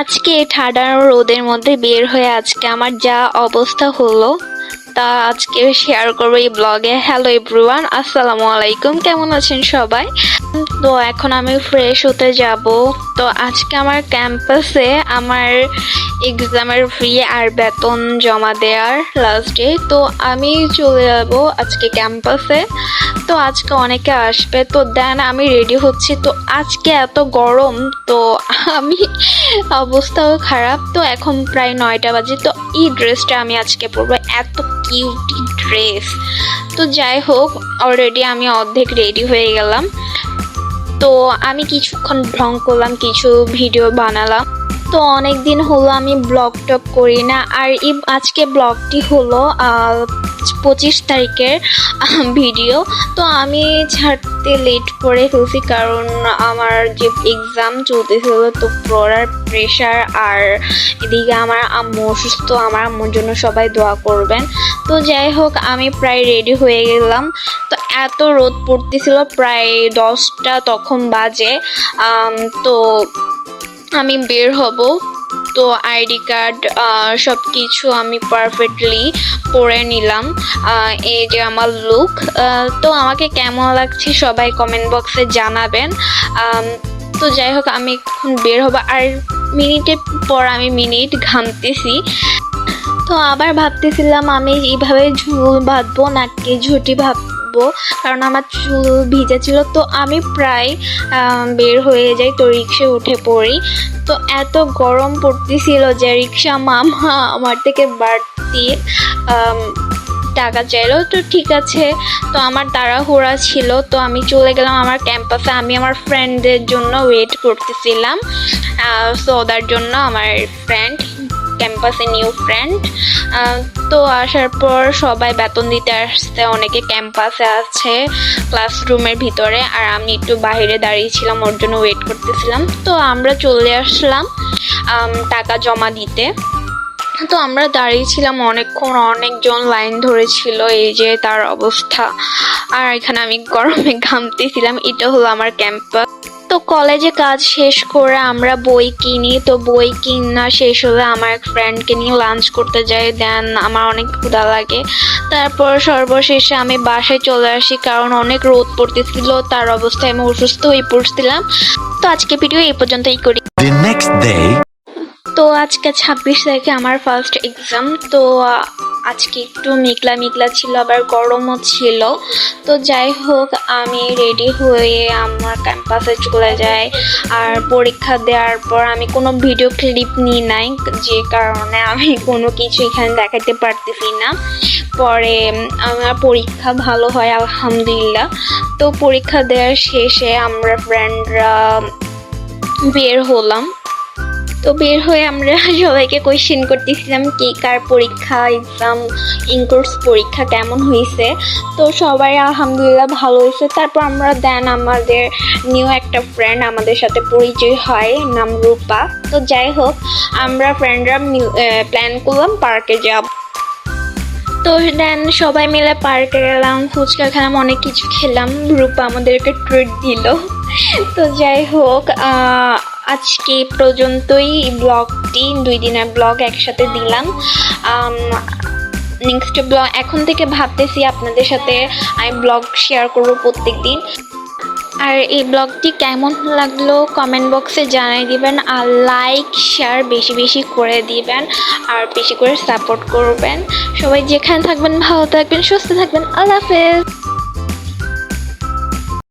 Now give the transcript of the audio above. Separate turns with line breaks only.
আজকে ঠাডা রোদের মধ্যে বের হয়ে আজকে আমার যা অবস্থা হলো, তা আজকে শেয়ার করব এই ব্লগে হ্যালো এভরিওয়ান আসসালামু আলাইকুম। কেমন আছেন সবাই? তো এখন আমি ফ্রেশ হতে যাব। তো আজকে আমার ক্যাম্পাসে আমার এক্সামের ফি আর বেতন জমা দেওয়ার লাস্ট ডে তো আমি চলে যাব আজকে ক্যাম্পাসে তো আজকে অনেকে আসবে। তো দেন আমি রেডি হচ্ছি। তো আজকে এত গরম, তো আমি অবস্থাও খারাপ। তো এখন প্রায় নয়টা বাজে। তো এই ড্রেসটা আমি আজকে পরবো। এত কিউটি ড্রেস তো যাই হোক অলরেডি আমি অর্ধেক রেডি হয়ে গেলাম। তো আমি কিছুক্ষণ ঢং করলাম, কিছু ভিডিও বানালাম। তো অনেক দিন হলো আমি ব্লগ টক করি না। আর আজকে ব্লগটি হলো পঁচিশ তারিখের ভিডিও তো আমি ছাড়তে লেট করে ফেলছি কারণ আমার যে এক্সাম চলতেছিল, তো পড়ার প্রেশার আর এদিকে আমার আম্মু অসুস্থ, আমার আম্মুর জন্য সবাই দোয়া করবেন। তো যাই হোক, আমি প্রায় রেডি হয়ে গেলাম। তো এত রোদ পড়তেছিল, প্রায় দশটা তখন বাজে। তো আমি বের হব। তো আইডি কার্ড সব কিছু আমি পারফেক্টলি পরে নিলাম। এই যে আমার লুক তো আমাকে কেমন লাগছে সবাই কমেন্ট বক্সে জানাবেন। তো যাই হোক, আমি এখন বের হব। আর মিনিটের পর আমি মিনিট ঘামতেছি। তো আবার ভাবতেছিলাম আমি এইভাবে ঝুল বাঁধবো নাকি ঝুটি ভাববো কারণ আমার চুল ভিজে ছিল, তো আমি প্রায় বের হয়ে যাই, তো রিক্সায় উঠে পড়ি। তো এত গরম পড়তেছিল যে রিক্সা মামা আমার থেকে বাড়তি টাকা চাইলো। তো ঠিক আছে, তো আমার তাড়াহুড়া ছিল, তো আমি চলে গেলাম আমার ক্যাম্পাসে। আমি আমার ফ্রেন্ডদের জন্য ওয়েট করতেছিলাম সো ওদের জন্য আমার ফ্রেন্ড ক্যাম্পাসে নিউ ফ্রেন্ড তো আসার পর সবাই বেতন দিতে আসছে অনেকে ক্যাম্পাসে আছে ক্লাসরুমের ভিতরে, আর আমি একটু বাইরে দাঁড়িয়েছিলাম ওর জন্য ওয়েট করতেছিলাম। তো আমরা চলে আসলাম টাকা জমা দিতে। তো আমরা দাঁড়িয়েছিলাম অনেকক্ষণ, অনেকজন লাইন ধরেছিল, এই যে তার অবস্থা। আর এখানে আমি গরমে ঘামতেছিলাম, এটা হলো আমার ক্যাম্পাস তো কলেজে কাজ শেষ করে আমরা বই কিনি, তো বই কিনা শেষ হলে আমার এক ফ্রেন্ডকে নিয়ে লাঞ্চ করতে যাই দেন আমার অনেক ক্ষুধা লাগে। তারপর সর্বশেষে আমি বাসায় চলে আসি কারণ অনেক রোদ পড়তেছিল, তার অবস্থায় আমি অসুস্থ হয়ে পড়ছিলাম। তো আজকে ভিডিও এই পর্যন্তই করি। তো আজকে ছাব্বিশ তারিখে আমার ফার্স্ট এক্সাম তো আজকে একটু মেঘলা মেঘলা ছিল, আবার গরমও ছিল। তো যাই হোক, আমি রেডি হয়ে আমার ক্যাম্পাসে চলে যাই। আর পরীক্ষা দেওয়ার পর আমি কোনো ভিডিও ক্লিপ নিই নাই, যে কারণে আমি কোনো কিছু এখানে দেখাতে পারতেছি না। পরে আমার পরীক্ষা ভালো হয়, আলহামদুলিল্লাহ। তো পরীক্ষা দেওয়ার শেষে আমরা ফ্রেন্ডরা বের হলাম। তো বের হয়ে আমরা সবাইকে কোয়েশ্চেন করতেছিলাম কি কার পরীক্ষা এক্সাম ইনকোর্স পরীক্ষা কেমন হয়েছে তো সবাই আলহামদুলিল্লাহ ভালো হয়েছে তারপর আমরা দেন আমাদের নিউ একটা ফ্রেন্ড আমাদের সাথে পরিচয় হয়, নাম রূপা। তো যাই হোক, আমরা ফ্রেন্ডরা প্ল্যান করলাম পার্কে যাব। তো দেন সবাই মিলে পার্কে গেলাম, ফুচকা খেলাম, অনেক কিছু খেলাম। রূপা আমাদেরকে ট্রিট দিল। তো যাই হোক আজকে পর্যন্তই ব্লগটি, দুই দিনের ব্লগ একসাথে দিলাম। নেক্সট ব্লগ, এখন থেকে ভাবতেছি আপনাদের সাথে আমি ব্লগ শেয়ার করব প্রত্যেক দিন আর এই ব্লগটি কেমন লাগল কমেন্ট বক্সে জানাই দিবেন আর লাইক শেয়ার বেশি বেশি করে দিবেন আর বেশি করে সাপোর্ট করবেন। সবাই যেখানে থাকবেন, ভালো থাকবেন, সুস্থ থাকবেন, আল্লাহ হাফেজ।